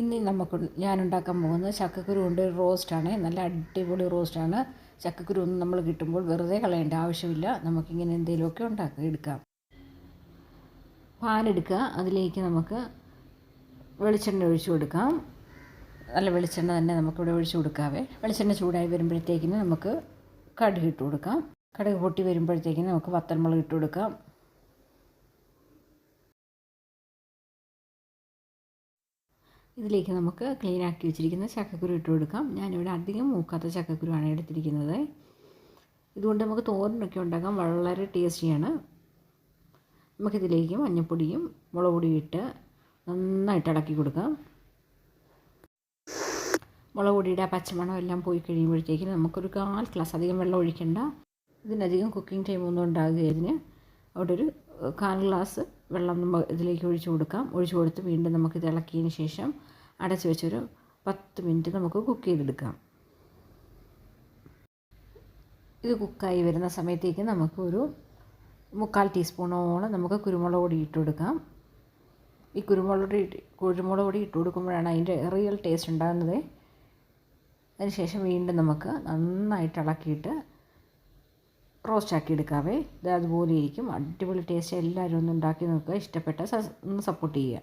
ഇന്ന് നമുക്ക് ഞാൻ ഉണ്ടാക്കാൻ പോകുന്നത് ചക്കക്കുരു കൊണ്ട് ഒരു റോസ്റ്റാണ്. നല്ല അടിപൊളി റോസ്റ്റാണ്. ചക്കക്കുരു ഒന്നും നമ്മൾ കിട്ടുമ്പോൾ വെറുതെ കളയേണ്ട ആവശ്യമില്ല. നമുക്കിങ്ങനെ എന്തെങ്കിലുമൊക്കെ ഉണ്ടാക്കി എടുക്കാം. പാലെടുക്കുക. അതിലേക്ക് നമുക്ക് വെളിച്ചെണ്ണ ഒഴിച്ചു കൊടുക്കാം. നല്ല വെളിച്ചെണ്ണ തന്നെ നമുക്കിവിടെ ഒഴിച്ചു കൊടുക്കാവേ. വെളിച്ചെണ്ണ ചൂടായി വരുമ്പോഴത്തേക്കിന് നമുക്ക് കടുക് ഇട്ട് കൊടുക്കാം. കടുക് പൊട്ടി വരുമ്പോഴത്തേക്കിന് നമുക്ക് വത്തൽമുളക് ഇട്ട് കൊടുക്കാം. ഇതിലേക്ക് നമുക്ക് ക്ലീൻ ആക്കി വെച്ചിരിക്കുന്ന ചക്കക്കുരു ഇട്ട് കൊടുക്കാം. ഞാനിവിടെ അധികം മൂക്കാത്ത ചക്കക്കുരുവാണ് എടുത്തിരിക്കുന്നത്. ഇതുകൊണ്ട് നമുക്ക് തോരനൊക്കെ ഉണ്ടാക്കാം വളരെ ടേസ്റ്റിയാണ്. നമുക്കിതിലേക്ക് മഞ്ഞൾപ്പൊടിയും മുളക് പൊടിയും ഇട്ട് നന്നായിട്ട് ഇളക്കി കൊടുക്കാം. മുളക് പൊടിയുടെ ആ പച്ചമണം എല്ലാം പോയി കഴിയുമ്പോഴത്തേക്കും നമുക്കൊരു കാൽ ഗ്ലാസ് അധികം വെള്ളം ഒഴിക്കേണ്ട. ഇതിനധികം കുക്കിംഗ് ടൈമൊന്നും ഉണ്ടാകുക ഇതിന് അവിടെ ഒരു കാൽ ഗ്ലാസ് വെള്ളം നമ്മൾ ഇതിലേക്ക് ഒഴിച്ചു കൊടുക്കാം. ഒഴിച്ചു കൊടുത്ത് വീണ്ടും നമുക്ക് ഇത് ഇളക്കിയതിന് ശേഷം അടച്ചു വെച്ചൊരു പത്ത് മിനിറ്റ് നമുക്ക് കുക്ക് ചെയ്തെടുക്കാം. ഇത് കുക്കായി വരുന്ന സമയത്തേക്ക് നമുക്ക് ഒരു മുക്കാൽ ടീസ്പൂണോളം നമുക്ക് കുരുമുളക് പൊടി ഇട്ട് കൊടുക്കാം. ഈ കുരുമുളക് പൊടി കുരുമുളക് പൊടി ഇട്ട് കൊടുക്കുമ്പോഴാണ് അതിന്റെ റിയൽ ടേസ്റ്റ് ഉണ്ടാകുന്നത്. അതിനുശേഷം വീണ്ടും നമുക്ക് നന്നായിട്ട് ഇളക്കിയിട്ട് റോസ്റ്റ് ആക്കി എടുക്കാവേ ഇത് അതുപോലെ ഇരിക്കും അടിപൊളി ടേസ്റ്റ് എല്ലാവരും ഒന്ന് ഉണ്ടാക്കി നോക്കുക. ഇഷ്ടപ്പെട്ട ഒന്ന് സപ്പോർട്ട് ചെയ്യുക.